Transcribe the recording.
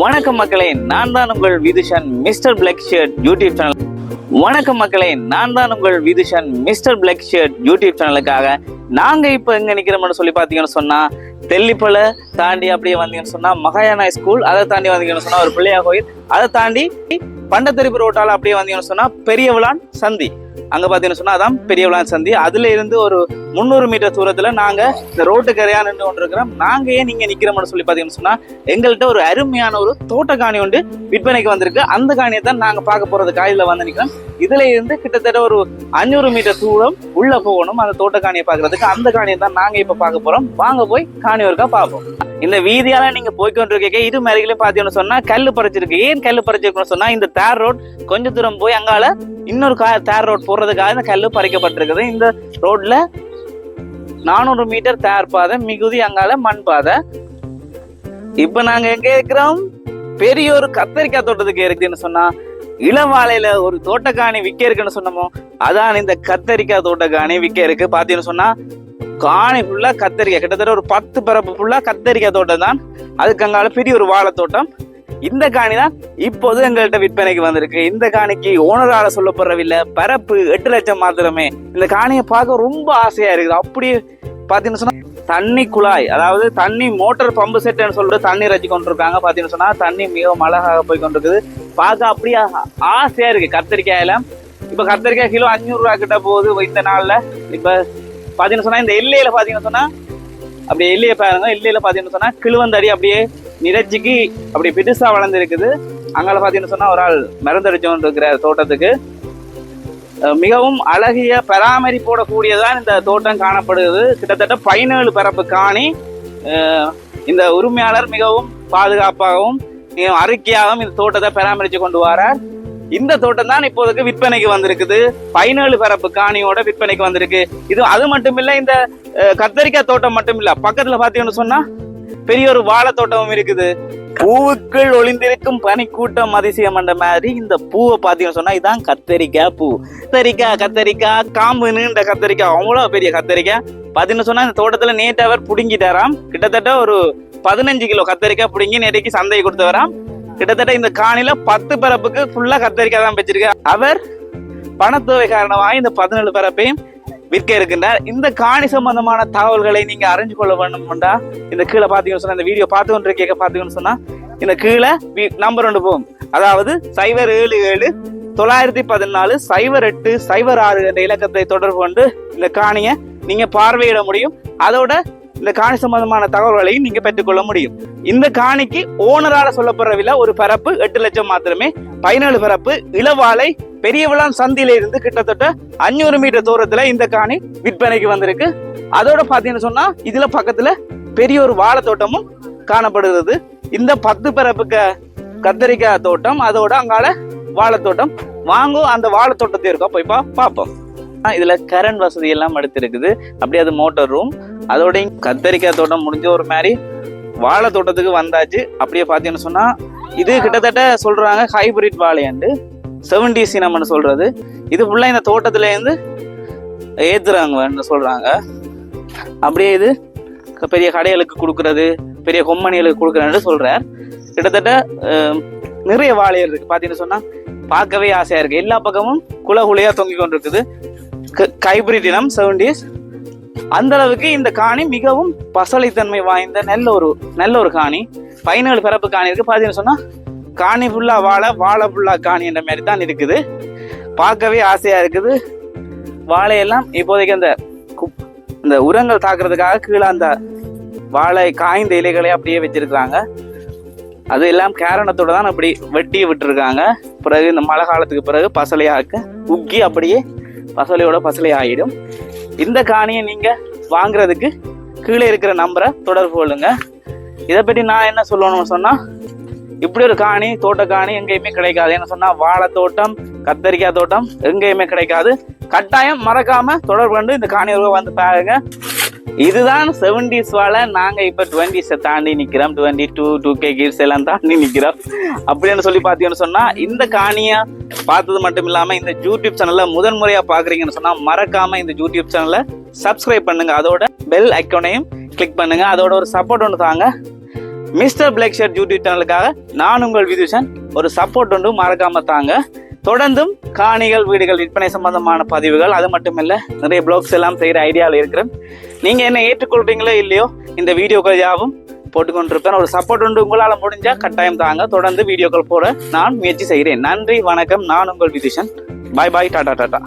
வணக்கம் மக்களே நான் தான் உங்கள் Vithushan mister black shirt YouTube channel. வணக்கம் மக்களே நான் தான் உங்கள் Vithushan mister black shirt YouTube சேனலுக்காக. நாங்கள் இப்போ எங்கே நிற்கிறோம்னு சொல்லி பார்த்தீங்கன்னு சொன்னால் தெல்லிப்பளை தாண்டி அப்படியே வந்தீங்கன்னு சொன்னால் மகாயானா ஸ்கூல் அதை தாண்டி வந்தீங்கன்னு சொன்னால் ஒரு பிள்ளையா கோயில் அதை தாண்டி பண்டத்தரிப்பு ரோட்டால் அப்படியே வந்தீங்கன்னு சொன்னால் பெரியவளான் சந்தி. அங்க பாத்தீங்கன்னா சொன்னா அதான் பெரியவளான் சந்தி. அதுல இருந்து ஒரு முந்நூறு மீட்டர் தூரத்துல நாங்க இந்த ரோட்டு கரையா நின்று கொண்டிருக்கிறோம். நாங்க ஏன் நீங்க நிக்கிறோம்னு சொல்லி பாத்தீங்கன்னு சொன்னா எங்கள்கிட்ட ஒரு அருமையான ஒரு தோட்ட காணி உண்டு விற்பனைக்கு வந்திருக்கு. அந்த காணியை தான் நாங்க பார்க்க போறது. காயில வந்து நிக்கிறோம். இதுல இருந்து கிட்டத்தட்ட ஒரு அஞ்சூறு மீட்டர் தூரம் உள்ள போகணும் அந்த தோட்ட காணியை பாக்குறதுக்கு அந்த காணியை தான் நாங்க இப்ப பார்க்க போறோம். வாங்க போய் காணி ஒருக்கா பார்ப்போம். இந்த வீதியால நீங்க போய்க்கொண்டிருக்க இது மேரிகளையும் பாத்தீங்கன்னு சொன்னா கல் பறிச்சிருக்கு. ஏன் கல் பறிச்சிருக்குன்னு சொன்னா இந்த தேர் ரோட் கொஞ்ச தூரம் போய் அங்கால இன்னொரு கா தேர் ரோட் போடுறதுக்காக இந்த கல் பறிக்கப்பட்டிருக்குது. இந்த ரோட்ல நானூறு மீட்டர் தேர் பாதை மிகுதி அங்கால மண் பாதை. இப்ப நாங்க எங்க இருக்கிறோம்? பெரிய ஒரு கத்தரிக்காய் தோட்டத்துக்கு இருக்குன்னு சொன்னா இளவாலையில ஒரு தோட்டக்காணி விற்க இருக்குன்னு சொன்னோமோ அதான் இந்த கத்தரிக்காய் தோட்டக்காணி விற்க இருக்கு. பாத்தீங்கன்னு சொன்னா காணி ஃபுல்லா கத்தரிக்காய். கிட்டத்தட்ட ஒரு பத்து பரப்பு ஃபுல்லா கத்தரிக்காய் தோட்டம் தான். அதுக்கு அங்கால பெரிய ஒரு வாழை தோட்டம். இந்த காணி தான் இப்போது எங்கள்கிட்ட விற்பனைக்கு வந்திருக்கு. இந்த காணிக்கு ஓனரால சொல்லப்படுறவில்லை பரப்பு எட்டு லட்சம் மாத்திரமே. இந்த காணியை பார்க்க ரொம்ப ஆசையா இருக்குது. அப்படியே பாத்தீங்கன்னு சொன்னா தண்ணி குழாய் அதாவது தண்ணி மோட்டார் பம்பு செட்னு சொல்லிட்டு தண்ணி ரச்சி கொண்டிருக்காங்க. பார்த்தீங்கன்னு சொன்னால் தண்ணி மிகவும் அழகாக போய் கொண்டிருக்குது. பார்க்க அப்படியே ஆசையாக இருக்குது கத்திரிக்காயில இப்போ கத்திரிக்காய் கிலோ அஞ்சூறுரூவா கிட்ட போகுது இந்த நாளில். இப்போ பார்த்தீங்கன்னு சொன்னால் இந்த எல்லையில் பார்த்தீங்கன்னு சொன்னால் அப்படியே எல்லையை பாருங்க. எல்லையில் பார்த்தீங்கன்னு சொன்னால் கிழுவந்தடி அப்படியே நிறச்சிக்கு அப்படி பெருசாக வளர்ந்துருக்குது. அங்கே பார்த்தீங்கன்னு சொன்னால் ஒரு ஆள் மருந்தடிச்சோன்னு இருக்கிற தோட்டத்துக்கு. மிகவும் அழகிய பராமரிப்போட கூடியதான் இந்த தோட்டம் காணப்படுகிறது. கிட்டத்தட்ட பதினேழு பரப்பு காணி இந்த உரிமையாளர் மிகவும் பாதுகாப்பாகவும் மிகவும் அறிக்கையாகவும் இந்த தோட்டத்தை பராமரித்து கொண்டு வரார். இந்த தோட்டம் தான் இப்போதைக்கு விற்பனைக்கு வந்திருக்குது. பதினேழு பரப்பு காணியோட விற்பனைக்கு வந்திருக்கு. இது அது மட்டும் இல்லை இந்த கத்தரிக்காய் தோட்டம் மட்டும் இல்லை பக்கத்தில் பார்த்தீங்கன்னு சொன்னால் பெரிய ஒரு வாழை தோட்டமும் இருக்குது. பூவுக்குள் ஒளிந்திருக்கும் பனிக்கூட்டம் அதிசயம் அந்த மாதிரி இந்த பூவை பாத்தீங்கன்னு சொன்னா இதான் கத்தரிக்காய் பூ. கத்தரிக்காய் கத்தரிக்காய் காம்பு நீண்ட கத்தரிக்காய் அவ்வளவு பெரிய கத்தரிக்காய். பாத்தீங்கன்னு சொன்னா இந்த தோட்டத்துல நேற்று அவர் புடுங்கிட்டாராம். கிட்டத்தட்ட ஒரு பதினஞ்சு கிலோ கத்தரிக்காய் புடுங்கி நேற்றைக்கு சந்தையை கொடுத்தவராம். கிட்டத்தட்ட இந்த காணில பத்து பரப்புக்கு ஃபுல்லா கத்தரிக்காய் தான் வச்சிருக்க அவர் பணத்தொகை காரணமாக இந்த பதினேழு பரப்பையும் விற்க இருக்கின்றார். இந்த காணி சம்பந்தமான தகவல்களை நீங்க அறிஞ்சு கொள்ள வேண்டும்டா இந்த கீழே பாத்தீங்கன்னு சொன்னா இந்த வீடியோ பார்த்து கொண்டு கேட்க பாத்தீங்கன்னு சொன்னா இந்த கீழே நம்பர் ஒன்று போகும். அதாவது சைபர் ஏழு ஏழு தொள்ளாயிரத்தி பதினாலு சைபர் எட்டு சைபர் ஆறு என்ற இலக்கத்தை தொடர்பு கொண்டு இந்த காணியை நீங்க பார்வையிட முடியும். அதோட இந்த காணி சம்பந்தமான தகவல்களையும் நீங்க பெற்றுக்கொள்ள முடியும். இந்த காணிக்கு ஓனரால சொல்லப்படுற விலை ஒரு பரப்பு எட்டு லட்சம் மாத்திரமே பதினேழு பரப்பு இளவாலை பெரியவளம் சந்தியில இருந்து கிட்டத்தட்ட அஞ்சூறு மீட்டர் தூரத்துல இந்த காணி விற்பனைக்கு வந்திருக்கு. அதோட பாத்தீங்கன்னு சொன்னா இதுல பக்கத்துல பெரிய ஒரு வாழை தோட்டமும் காணப்படுகிறது. இந்த பத்து பிறப்புக்க க- கத்தரிக்காய் தோட்டம் அதோட அங்கால வாழை தோட்டம் வாங்கும் அந்த வாழை தோட்டத்தை இருக்கா? போய் பா பார்ப்போம் இதுல கரண்ட் வசதி எல்லாம் எடுத்திருக்குது. அப்படியே அது மோட்டர் ரூம். அதோட கத்தரிக்காய் தோட்டம் முடிஞ்ச ஒரு மாதிரி வாழை தோட்டத்துக்கு வந்தாச்சு. அப்படியே பார்த்தீங்கன்னு சொன்னா இது கிட்டத்தட்ட சொல்றாங்க ஹைபிரிட் வாழையாண்டு. செவன்டி சினம்னு சொல்கிறது இது ஃபுல்லாக இந்த தோட்டத்துலேருந்து ஏற்றுறாங்கன்னு சொல்கிறாங்க அப்படியே இது பெரிய கடைகளுக்கு கொடுக்கறது பெரிய கொம்மணிகளுக்கு கொடுக்குறேன்னு சொல்கிறார் கிட்டத்தட்ட நிறைய வாழைகள் இருக்கு. பார்த்தீங்கன்னு சொன்னால் பார்க்கவே ஆசையாக இருக்குது எல்லா பக்கமும் குல குலையா தொங்கிக் கொண்டிருக்குது. ஹைபிரிட் இனம் செவன்டிஸ் அந்த அளவுக்கு இந்த காணி மிகவும் பசலைத்தன்மை வாய்ந்த நல்ல ஒரு நல்ல ஒரு காணி. பதினேழு பிறப்பு காணி இருக்கு. பார்த்தீங்கன்னு சொன்னால் காணி ஃபுல்லாக வாழை வாழை ஃபுல்லாக காணின்ற மாதிரி தான் இருக்குது. பார்க்கவே ஆசையாக இருக்குது. வாழையெல்லாம் இப்போதைக்கு அந்த குப்- இந்த உரங்கள் தாக்குறதுக்காக கீழே அந்த வாழை காய்ந்த இலைகளை அப்படியே வச்சிருக்கிறாங்க. அது எல்லாம் கேரணத்தோடு தான் அப்படி வெட்டி விட்டுருக்காங்க. பிறகு இந்த மழை காலத்துக்கு பிறகு பசலையாக்க உக்கி அப்படியே பசலையோட பசலை ஆகிடும். இந்த காணியை நீங்கள் வாங்குறதுக்கு கீழே இருக்கிற நம்பரை தொடர்பு கொள்ளுங்க. இதை பற்றி நான் என்ன சொல்லணும்னு சொன்னால் இப்படி ஒரு காணி தோட்ட காணி எங்கேயுமே கிடைக்காது. என்ன சொன்னா வாழை தோட்டம் கத்தரிக்காய் தோட்டம் எங்கேயுமே கிடைக்காது. கட்டாயம் மறக்காம தொடர்பு கொண்டு இந்த காணி வந்து பாருங்க. இதுதான் செவன்டிஸ் வாழ நாங்க இப்ப டுவெண்ட்டிஸை தாண்டி நிக்கிறோம். Twenty two two K kids எல்லாம் தாண்டி நிக்கிறோம். அப்படின்னு சொல்லி பாத்தீங்கன்னு சொன்னா இந்த காணியை பார்த்தது மட்டும் இல்லாம இந்த யூடியூப் சேனல்ல முதன் முறையா பாக்குறீங்கன்னு சொன்னா மறக்காம இந்த யூடியூப் சேனல்ல சப்ஸ்கிரைப் பண்ணுங்க. அதோட பெல் ஐக்கோனையும் கிளிக் பண்ணுங்க. அதோட ஒரு சப்போர்ட் ஒன்று தாங்க. மிஸ்டர் பிளாக் ஷர்ட் யூடியூப் சேனலுக்காக நான் உங்கள் விதுஷன். ஒரு சப்போர்ட் ஒன்று மறக்காம தாங்க. தொடர்ந்தும் காணிகள் வீடுகள் விற்பனை சம்பந்தமான பதிவுகள் அது மட்டும் நிறைய பிளாக்ஸ் எல்லாம் செய்கிற ஐடியாவில் இருக்கிறேன். நீங்கள் என்ன ஏற்றுக்கொள்றீங்களோ இல்லையோ இந்த வீடியோக்கள் யாவும் போட்டுக்கொண்டிருப்பேன். ஒரு சப்போர்ட் உண்டு உங்களால் முடிஞ்சால் கட்டாயம் தாங்க. தொடர்ந்து வீடியோக்கள் போட நான் முயற்சி செய்கிறேன். நன்றி வணக்கம். நான் உங்கள் விதுஷன். பாய் பாய் டாடா டாடா.